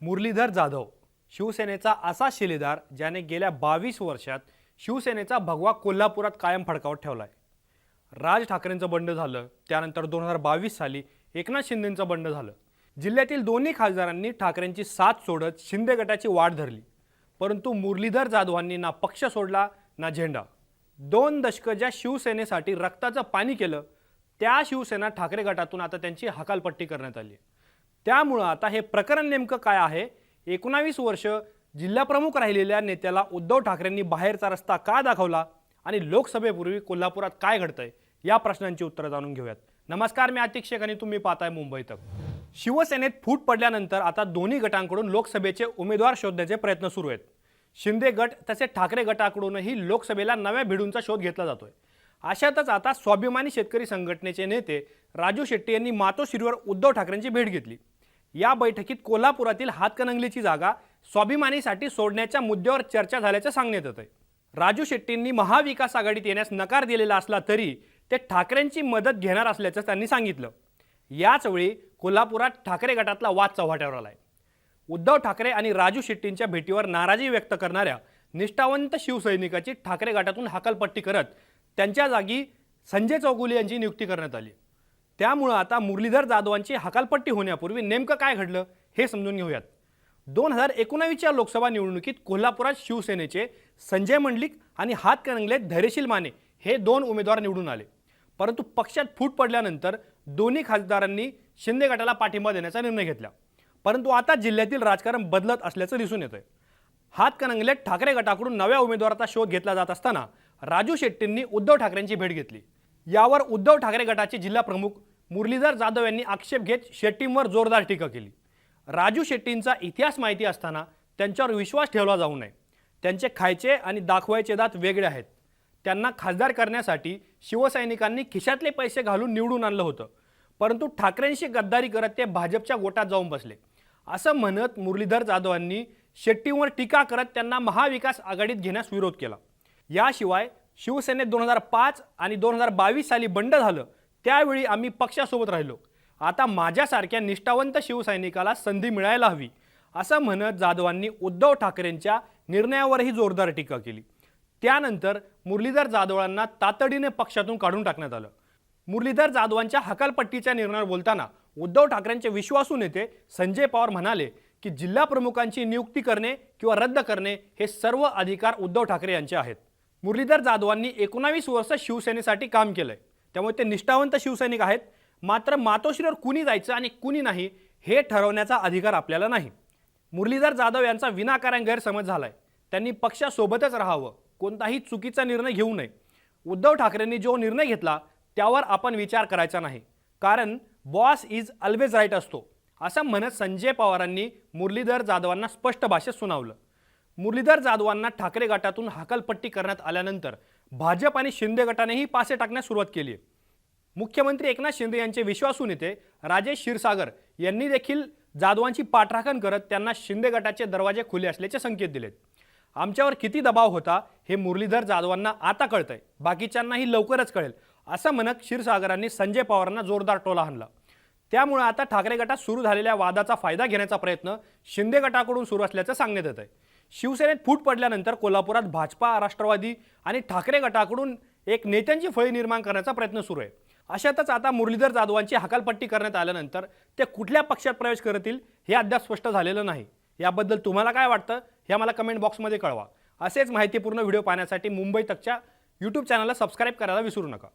मुरलीधर जाधव शिवसेनेचा असा शिलेदार ज्याने गेल्या बावीस वर्षात शिवसेनेचा भगवा कोल्हापुरात कायम फडकावत ठेवलाय. राज ठाकरेंचं बंड झालं त्यानंतर दोन हजार बावीस साली एकनाथ शिंदेंचं बंड झालं. जिल्ह्यातील दोन्ही खासदारांनी ठाकरेंची साथ सोडत शिंदे गटाची वाट धरली. परंतु मुरलीधर जाधवांनी ना पक्ष सोडला ना झेंडा. दोन दशकं ज्या शिवसेनेसाठी रक्ताचं पाणी केलं त्या शिवसेना ठाकरे गटातून आता त्यांची हकालपट्टी करण्यात आली आहे. त्यामुळं आता हे प्रकरण नेमकं काय आहे? एकोणावीस वर्ष जिल्हाप्रमुख राहिलेल्या नेत्याला उद्धव ठाकरेंनी बाहेरचा रस्ता का दाखवला आणि लोकसभेपूर्वी कोल्हापुरात काय घडतंय? या प्रश्नांची उत्तरं जाणून घेऊयात. नमस्कार मी आतिक शेख आणि तुम्ही पाहताय मुंबई तक. शिवसेनेत फूट पडल्यानंतर आता दोन्ही गटांकडून लोकसभेचे उमेदवार शोधण्याचे प्रयत्न सुरू आहेत. शिंदे गट तसेच ठाकरे गटाकडूनही लोकसभेला नव्या भिडूंचा शोध घेतला जातोय. अशातच आता स्वाभिमानी शेतकरी संघटनेचे नेते राजू शेट्टी यांनी मातोश्रीवर उद्धव ठाकरेंची भेट घेतली. या बैठकीत कोल्हापुरातील हातकणंगलीची जागा स्वाभिमानीसाठी सोडण्याच्या मुद्द्यावर चर्चा झाल्याचं सांगण्यात येत आहे राजू शेट्टींनी महाविकास आघाडीत येण्यास नकार दिलेला असला तरी ते ठाकरेंची मदत घेणार असल्याचं त्यांनी सांगितलं. याचवेळी कोल्हापुरात ठाकरे गटातला वाद चव्हाट्यावर आलाय. उद्धव ठाकरे आणि राजू शेट्टींच्या भेटीवर नाराजी व्यक्त करणाऱ्या निष्ठावंत शिवसैनिकाची ठाकरे गटातून हकालपट्टी करत त्यांच्या जागी संजय चौगुले यांची नियुक्ती करण्यात आली. त्यामुळं आता मुरलीधर जाधवांची हकालपट्टी होण्यापूर्वी नेमकं काय घडलं हे समजून घेऊयात. दोन हजार एकोणावीसच्या लोकसभा निवडणुकीत कोल्हापुरात शिवसेनेचे संजय मंडलिक आणि हातकणंगलेत धैर्यशील माने हे दोन उमेदवार निवडून आले. परंतु पक्षात फूट पडल्यानंतर दोन्ही खासदारांनी शिंदे गटाला पाठिंबा देण्याचा निर्णय घेतला. परंतु आता जिल्ह्यातील राजकारण बदलत असल्याचं दिसून येतंय. हातकणंगलेत ठाकरे गटाकडून नव्या उमेदवाराचा शोध घेतला जात असताना राजू शेट्टींनी उद्धव ठाकरेंची भेट घेतली. यावर उद्धव ठाकरे गटाचे जिल्हा प्रमुख मुरलीधर जाधव यांनी आक्षेप घेत शेट्टींवर जोरदार टीका केली. राजू शेट्टींचा इतिहास माहिती असताना त्यांच्यावर विश्वास ठेवला जाऊ नये. त्यांचे खायचे आणि दाखवायचे दात वेगळे आहेत. त्यांना खासदार करण्यासाठी शिवसैनिकांनी खिशातले पैसे घालून निवडून आणलं होतं. परंतु ठाकरेंशी गद्दारी करत ते भाजपच्या गोटात जाऊन बसले. असं म्हणत मुरलीधर जाधवांनी शेट्टींवर टीका करत त्यांना महाविकास आघाडीत घेण्यास विरोध केला. याशिवाय शिवसेनेत दोन हजार पाच आणि दोन हजार बावीस साली बंड झालं त्यावेळी आम्ही पक्षासोबत राहिलो. आता माझ्यासारख्या निष्ठावंत शिवसैनिकाला संधी मिळायला हवी असं म्हणत जाधवांनी उद्धव ठाकरेंच्या निर्णयावरही जोरदार टीका केली. त्यानंतर मुरलीधर जाधवांना तातडीने पक्षातून काढून टाकण्यात आलं. मुरलीधर जाधवांच्या हकालपट्टीच्या निर्णयावर बोलताना उद्धव ठाकरेंचे विश्वासू नेते संजय पवार म्हणाले की जिल्हा प्रमुखांची नियुक्ती करणे किंवा रद्द करणे हे सर्व अधिकार उद्धव ठाकरे यांचे आहेत. मुरलीधर जाधवांनी एकोणावीस वर्ष शिवसेनेसाठी काम केलंय. त्यामुळे ते निष्ठावंत शिवसैनिक आहेत. मात्र मातोश्रीवर कुणी जायचं आणि कुणी नाही हे ठरवण्याचा अधिकार आपल्याला नाही. मुरलीधर जाधव यांचा विनाकारण गैरसमज झालाय. त्यांनी पक्षासोबतच राहावं. कोणताही चुकीचा निर्णय घेऊ नये. उद्धव ठाकरेंनी जो निर्णय घेतला त्यावर आपण विचार करायचा नाही. कारण बॉस इज ऑलवेज राईट असतो असं म्हणत संजय पवारांनी मुरलीधर जाधवांना स्पष्ट भाषेत सुनावलं. मुरलीधर जाधवांना ठाकरे गटातून हाकलपट्टी करण्यात आल्यानंतर भाजप आणि शिंदे गटानेही पासे टाकण्यास सुरुवात केली आहे. मुख्यमंत्री एकनाथ शिंदे यांचे विश्वासू नेते राजेश क्षीरसागर यांनी देखील जाधवांची पाठराखण करत त्यांना शिंदे गटाचे दरवाजे खुले असल्याचे संकेत दिलेत. आमच्यावर किती दबाव होता हे मुरलीधर जाधवांना आता कळतंय. बाकीच्यांनाही लवकरच कळेल असं म्हणत क्षीरसागरांनी संजय पवारांना जोरदार टोला हाणला त्यामुळे आता ठाकरे गटात सुरू झालेल्या वादाचा फायदा घेण्याचा प्रयत्न शिंदे गटाकडून सुरू असल्याचं सांगण्यात येत आहे शिवसेनेत फूट पडल्यानंतर कोल्हापुरात भाजपा राष्ट्रवादी आणि ठाकरे गटाकडून एक नेत्यांची फळी निर्माण करण्याचा प्रयत्न सुरू आहे. अशातच आता मुरलीधर जाधवांची हकालपट्टी करण्यात आल्यानंतर ते कुठल्या पक्षात प्रवेश करतील हे अद्याप स्पष्ट झालेलं नाही. याबद्दल तुम्हाला काय वाटतं हे आम्हाला कमेंट बॉक्समध्ये कळवा. असेच माहितीपूर्ण व्हिडिओ पाहण्यासाठी मुंबई तकच्या यूट्यूब चॅनलला सबस्क्राईब करायला विसरू नका.